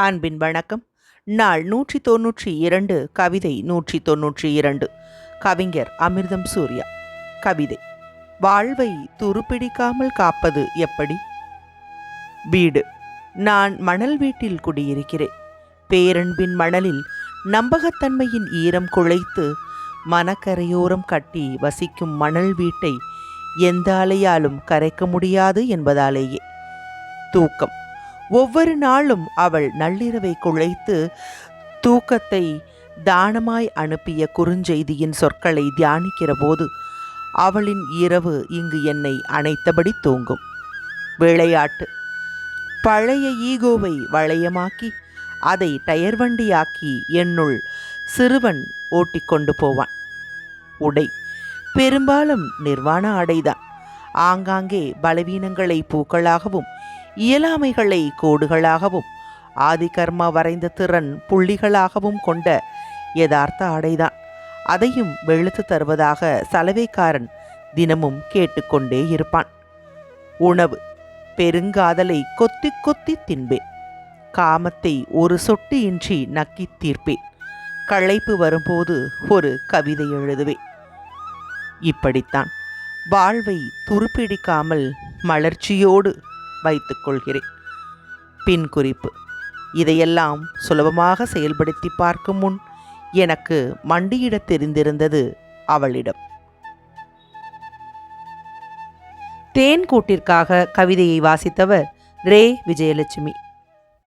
அன்பின் வணக்கம். நாள் நூற்றி தொன்னூற்றி இரண்டு கவிதை நூற்றி தொன்னூற்றி இரண்டு கவிஞர் அமிர்தம் சூர்யா. கவிதை. வாழ்வை துருப்பிடிக்காமல் காப்பது எப்படி? வீடு. நான் மணல் வீட்டில் குடியிருக்கிறேன். பேரன்பின் மணலில் நம்பகத்தன்மையின் ஈரம் குழைத்து மனக்கரையோரம் கட்டி வசிக்கும் மணல் வீட்டை எந்த அலையாலும் கரைக்க முடியாது என்பதாலேயே. தூக்கம். ஒவ்வொரு நாளும் அவள் நள்ளிரவை குழைத்து தூக்கத்தை தானமாய் அனுப்பிய குறுஞ்செய்தியின் சொற்களை தியானிக்கிற போது அவளின் இரவு இங்கு என்னை அணைத்தபடி தூங்கும். விளையாட்டு. பழைய ஈகோவை வளையமாக்கி அதை டயர் வண்டியாக்கி என்னுள் சிறுவன் ஓட்டிக்கொண்டு போவான். உடை. பெரும்பாலும் நிர்வாண ஆடைதான். ஆங்காங்கே பலவீனங்களை பூக்களாகவும் இயலாமைகளை கோடுகளாகவும் ஆதிகர்மா வரைந்த திறன் புள்ளிகளாகவும் கொண்ட யதார்த்த ஆடைதான். அதையும் வெளுத்து தருவதாக சலவைக்காரன் தினமும் கேட்டுக்கொண்டே இருப்பான். உணவு பெருங்காதலை கொத்தி கொத்தி தின்பேன். காமத்தை ஒரு சொட்டு இன்றி நக்கித் தீர்ப்பேன். களைப்பு வரும்போது ஒரு கவிதை எழுதுவேன். இப்படித்தான் வாழ்வை துருப்பிடிக்காமல் மலர்ச்சியோடு வைத்துக் கொள்கிறேன் பின் குறிப்பு. இதையெல்லாம் சுலபமாக செயல்படுத்தி பார்க்கும் முன் எனக்கு மண்டியிடத் தெரிந்திருந்தது அவளிடம். தேன் கூட்டிற்காக கவிதையை வாசித்தவர் ரே. விஜயலட்சுமி.